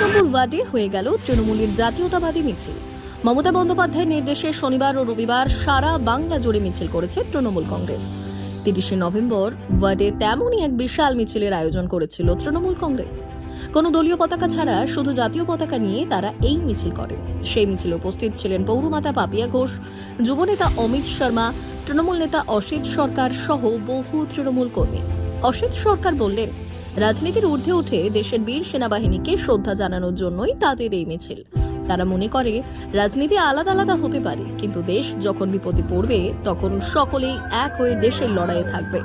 নম্বর ওয়ার্ডে হয়ে গেল তৃণমূলের জাতীয়তাবাদী মিছিল। মমতা বন্দ্যোপাধ্যায়ের নির্দেশে শনিবার ও রবিবার সারা বাংলা জুড়ে মিছিল করেছে তৃণমূল কংগ্রেস। তিরিশে নভেম্বর ওয়ার্ডে তেমনই এক বিশাল মিছিলের আয়োজন করেছিল তৃণমূল কংগ্রেস। কোনো দলীয় পতাকা ছাড়া শুধু জাতীয় পতাকা নিয়ে তারা এই মিছিল করে সেই মিছিলে উপস্থিত ছিলেন পৌরমাতা পাপিয়া ঘোষ, যুবনেতা অমিত শর্মা, তৃণমূল নেতা অসিত সরকার সহ বহু তৃণমূল কর্মী। অসিত সরকার বললেন রাজনীতির ঊর্ধ্বে উঠে দেশের বীর সেনাবাহিনীকে শ্রদ্ধা জানানোর জন্যই তাদের এই মিছিল। তারা মনে করে, রাজনীতি আলাদা আলাদা হতে পারে, কিন্তু দেশ যখন বিপদে পড়বে, তখন সকলেই এক হয়ে দেশের লড়াইয়ে থাকবে।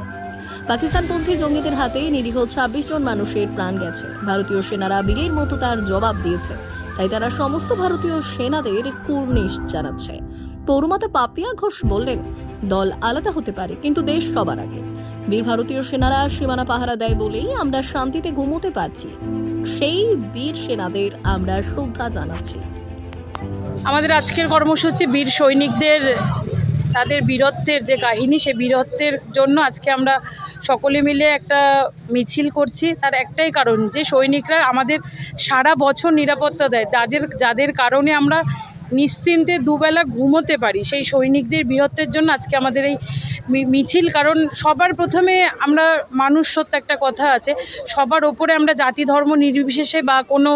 পাকিস্তানপন্থী জঙ্গিদের হাতে নিরীহ ছাব্বিশ জন মানুষের প্রাণ গেছে। ভারতীয় সেনারা বীরের মতো তার জবাব দিয়েছে। তাই তারা সমস্ত ভারতীয় সেনাদের কুর্নিশ জানাচ্ছে। পৌরমাতা পাপিয়া ঘোষ বললেন, দল আলাদা হতে পারে, কিন্তু দেশ সবার আগে। বীর ভারতীয় সেনারা সীমানা পাহারা দেয় বলেই আমরা শান্তিতে ঘুমোতে পারছি। সেই বীর সেনাদের আমরা শ্রদ্ধা জানাচ্ছি। আমাদের আজকের কর্মসূচি বীর সৈনিকদের, তাদের বীরত্বের যে কাহিনী, সেই বীরত্বের জন্য আজকে আমরা সকলে মিলে একটা মিছিল করছি। তার একটাই কারণ যে সৈনিকরা আমাদের সারা বছর নিরাপত্তা দেয়। যাদের যাদের কারণে আমরা নিশ্চিন্তে দুবেলা ঘুমোতে পারি। সেই সৈনিকদের বীরত্বের জন্য আজকে আমাদের এই মিছিল, কারণ সবার প্রথমে আমরা মানুষ সত্য একটা কথা আছে, সবার ওপরে আমরা জাতি, ধর্ম নির্বিশেষে বা কোনো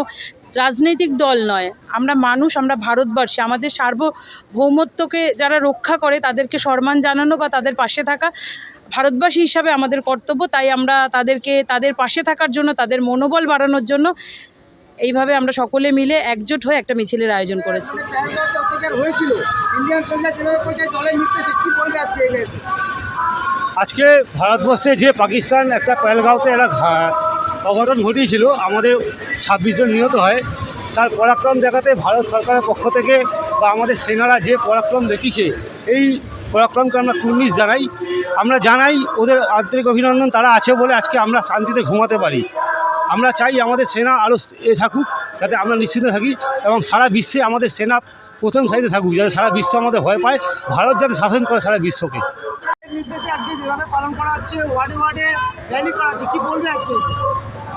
রাজনৈতিক দল নয়। আমরা মানুষ, আমরা ভারতবর্ষে। আমাদের সার্বভৌমত্বকে যারা রক্ষা করে, তাদেরকে সম্মান জানানো বা তাদের পাশে থাকা ভারতবাসী হিসাবে আমাদের কর্তব্য। তাই আমরা তাদেরকে, তাদের পাশে থাকার জন্য, তাদের মনোবল বাড়ানোর জন্য এইভাবে আমরা সকলে মিলে একজোট হয়ে একটা মিছিলের আয়োজন করেছি? আজকে ভারতবর্ষে যে পাকিস্তান একটা পেলগাঁওতে একটা অঘটন ঘটিয়েছিল, আমাদের ছাব্বিশ জন নিহত হয়। তার পরাক্রম দেখাতে ভারত সরকারের পক্ষ থেকে বা আমাদের সেনারা যে পরাক্রম দেখিয়েছে, এই পরাক্রমকে আমরা কুর্নিশ জানাই। আমরা জানাই ওদের আন্তরিক অভিনন্দন, তারা আছে বলে আজকে আমরা শান্তিতে ঘুমাতে পারি। আমরা চাই আমাদের সেনা আরও এ থাকুক যাতে আমরা নিশ্চিন্ত থাকি এবং সারা বিশ্বে আমাদের সেনা প্রথম সারিতে থাকুক যাতে সারা বিশ্ব আমাদের ভয় পায় ভারত যাতে শাসন করে সারা বিশ্বকে। নির্দেশে আজকে যেভাবে পালন করা হচ্ছে ওয়ার্ডে ওয়ার্ডে র্যালি করা হচ্ছে কি বলবে আজকে?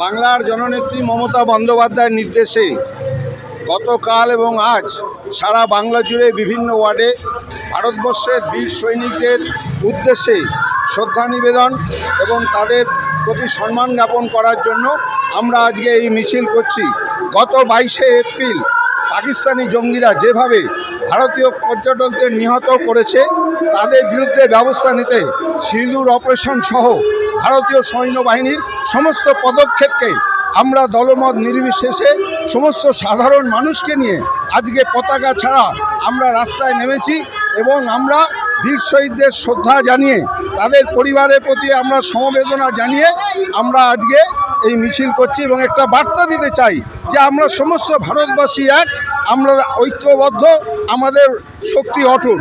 বাংলার জননেত্রী মমতা বন্দ্যোপাধ্যায়ের নির্দেশে গতকাল এবং আজ সারা বাংলা জুড়ে বিভিন্ন ওয়ার্ডে ভারতবর্ষের বীর সৈনিকদের উদ্দেশ্যে শ্রদ্ধা নিবেদন এবং তাদের প্রতি সম্মান জ্ঞাপন করার জন্য আমরা আজকে এই মিছিল করছি। গত বাইশে এপ্রিল পাকিস্তানি জঙ্গিরা যেভাবে ভারতীয় পর্যটকদের নিহত করেছে, তাদের বিরুদ্ধে ব্যবস্থা নিতে সিঁদুর অপারেশন সহ ভারতীয় সৈন্যবাহিনীর সমস্ত পদক্ষেপকে আমরা দলমত নির্বিশেষে সমস্ত সাধারণ মানুষকে নিয়ে আজকে পতাকা ছাড়া আমরা রাস্তায় নেমেছি এবং আমরা বীর শহীদদের শ্রদ্ধা জানিয়ে, তাদের পরিবারের প্রতি আমরা সমবেদনা জানিয়ে আমরা আজকে এই মিছিল করছি এবং একটা বার্তা দিতে চাই যে আমরা সমস্ত ভারতবাসী এক, আমরা ঐক্যবদ্ধ, আমাদের শক্তি অটুট।